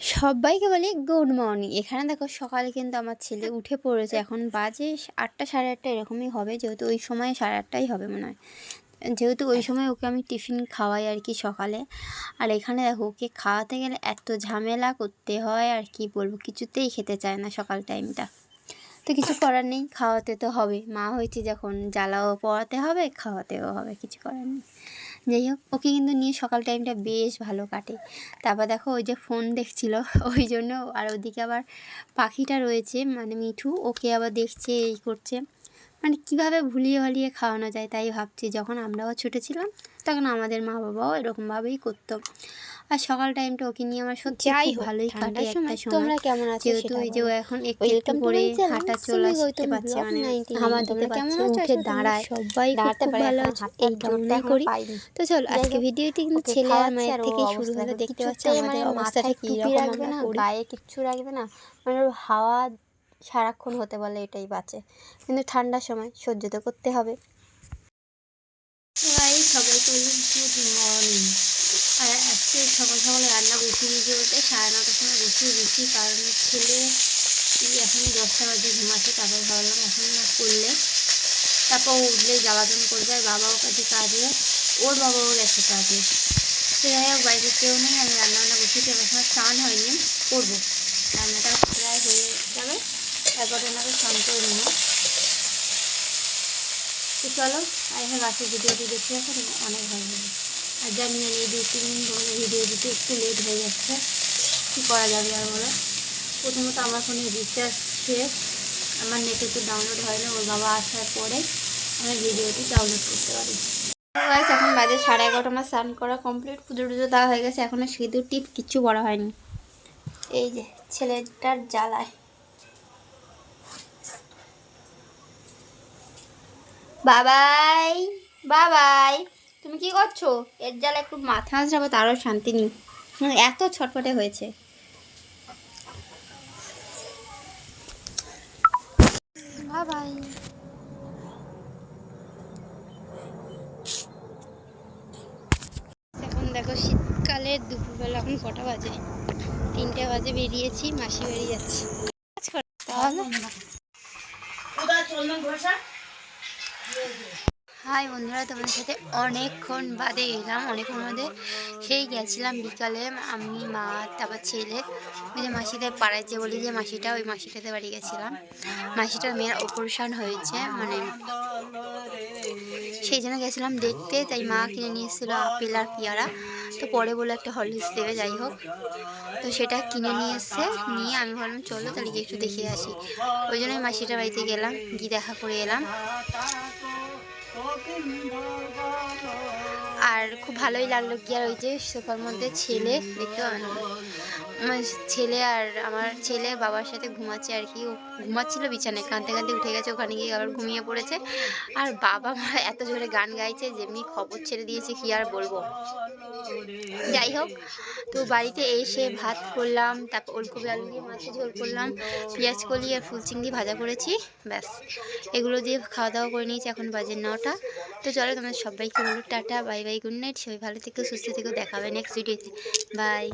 সবাইকে বলি good morning. এখানে দেখো সকালে কিন্তু আমার ছেলে উঠে পড়েছে। এখন বাজে আটটা সাড়ে আটটা এরকমই হবে। যেহেতু ওই সময় সাড়ে আটটাই হবে মনে হয়। যেহেতু ওই সময় ওকে আমি টিফিন খাওয়াই আর কি সকালে। আর এখানে দেখো ওকে খাওয়াতে গেলে এত ঝামেলা করতে হয় আর কি বলব? কিছুতেই খেতে চায় না সকাল টাইমটা। তো কিছু করার নেই খাওয়াতে তো হবে মা হয়েছে যখন জ্বালাও পড়াতে হবে খাওয়াতেও হবে। কিছু করার নেই। যাই হোক, ওকে কিন্তু নিয়ে সকাল টাইমটা বেশ ভালো কাটে। তারপর দেখো ওই যে ফোন দেখছিল, ওই জন্য আর ওদিকে আবার পাখিটা রয়েছে মানে মিঠু, ওকে আবার দেখছে, এই করছে। মানে কীভাবে ভুলিয়ে ভালিয়ে খাওয়ানো যায় তাই ভাবছি, যখন আমরাও ছোটো ছিলাম, তখন আমাদের মা বাবাও এরকমভাবেই করতো। আর সকাল টাইমটা ওকে নিয়ে আমার সত্যি খুব ভালোই কাটে সময় তোমরা কেমন আছো যেহেতু ওই যে ও এখন একটু একটু করে হাঁটা চলা শিখতে গৌতম পারছে মানে 19 হামার তোমরা দিতে কেমন আছো? দাঁড়ায়। সবাই খুব ভালো আছে। এই কামনাই করি। তো চল আজকে ভিডিওটি কিন্তু ছেলে আর মায়ের থেকেই শুরু হলো দেখতে পাচ্ছি আমাদের অবস্থাটা কি রাখবে না গায়ে কিচ্ছু রাখবে না মানে হাওয়া সারাক্ষণ হতে বলে এটাই বাঁচে। কিন্তু ঠান্ডার সময় সহ্য তো করতে হবে। সবাইকে গুড মর্নিং সকাল সকালে রান্না বসিয়ে দিয়েছি বলতে সাড়ে নটার সময় বসিয়ে দিয়েছি কারণ ছেলে এখন দশটা বাজে ঘুমাচ্ছে তারপর ভাবলাম এখন না করলে। তারপর উঠলে জ্বালাতন করবে আর বাবাও কাছে কাজে, ওর বাবাও গেছে কাজে। তো যাই হোক, বাড়িতে কেউ নেই, আমি রান্না বান্না বসিয়েছি আমার সময় স্নান হয়নি করব। রান্নাটা প্রায় হয়ে যাবে, তারপর ওনাকে স্নান করে নেব। তো চলো আর এখানে বাসের ভিডিওটি দেখতে রাখো অনেক ভালো লাগে আর জানি আমি দুই তিন দিন তোমাদের ভিডিও দিতে একটু লেট হয়ে যাচ্ছে। কী করা যাবে আর বলো? প্রথমত আমার ফোনে রিচার্জ শেষ আমার নেটে তো ডাউনলোড হয় না, ওর বাবা আসার পরে আমি ভিডিওটি ডাউনলোড করতে পারি। এখন বাজে সাড়ে এগারোটা, আমার স্নান করা কমপ্লিট পুজো টুজো দেওয়া হয়ে গেছে এখনও সিঁদুর, টিপ, কিচ্ছু বড় হয়নি। এই যে, ছেলেটার জ্বালায়। বাবাই বাবাই। তুমি কি করছ? এর জ্বালা একটু মাথা আসবে তারও শান্তি নেই। এত ছটফটে হয়েছে। বাবাই। এখন দেখো শীতকালের দুপুরবেলা এখন কটা বাজে? তিনটে বাজে বেরিয়েছি মাসি বাড়ি যাচ্ছি। হবে হাই বন্ধুরা, তোমাদের সাথে অনেকক্ষণ বাদে এলাম, অনেকক্ষণ বাদে সেই গেছিলাম বিকালে। আমি, মা, তারপর ছেলে ওই যে মাসিদের পাড়ায় যে বলি যে, মাসিটা ওই মাসিটাতে বাড়ি গেছিলাম। মাসিটার মেয়ের অপারেশন হয়েছে মানে সেই জন্য গেছিলাম দেখতে। তাই মা কিনে নিয়ে এসেছিল আপেল আর পেয়ারা। তো পরে বলে একটা হরলিক্স দেবে, যাই হোক। তো সেটা কিনে নিয়ে এসছে নিয়ে আমি ভাবলাম, চলো তাহলে গিয়ে একটু দেখে আসি। ওই জন্য আমি মাসিটার বাড়িতে গেলাম, গিয়ে দেখা করে এলাম। আর খুব ভালোই লাগল কি আর ওই যে সোফার মধ্যে ছেলে, দেখতে আমার ছেলে আর আমার ছেলে বাবার সাথে ঘুমাচ্ছে আর কি। ঘুমাচ্ছিল বিছানায়, কাঁদতে কাঁদতে উঠে গেছে, ওখানে গিয়ে আবার ঘুমিয়ে পড়েছে। আর বাবা মা এত জোরে গান গাইছে, যেমনি খবর ছেড়ে দিয়েছে, কি আর বলব। যাই হোক, তো বাড়িতে এসে ভাত করলাম, তারপর ওলকপি আলু দিয়ে মাছের ঝোল করলাম, পেঁয়াজ কলি আর ফুল চিংড়ি ভাজা করেছি, ব্যাস। এগুলো দিয়ে খাওয়া দাওয়া করে নিয়েছি, এখন বাজে নটা। তো চলো তোমাদের সবাইকে বলো, tata, bye bye, good night সবাই ভালো থেকো সুস্থ থেকো দেখাবে নেক্সট ভিডিওতে বাই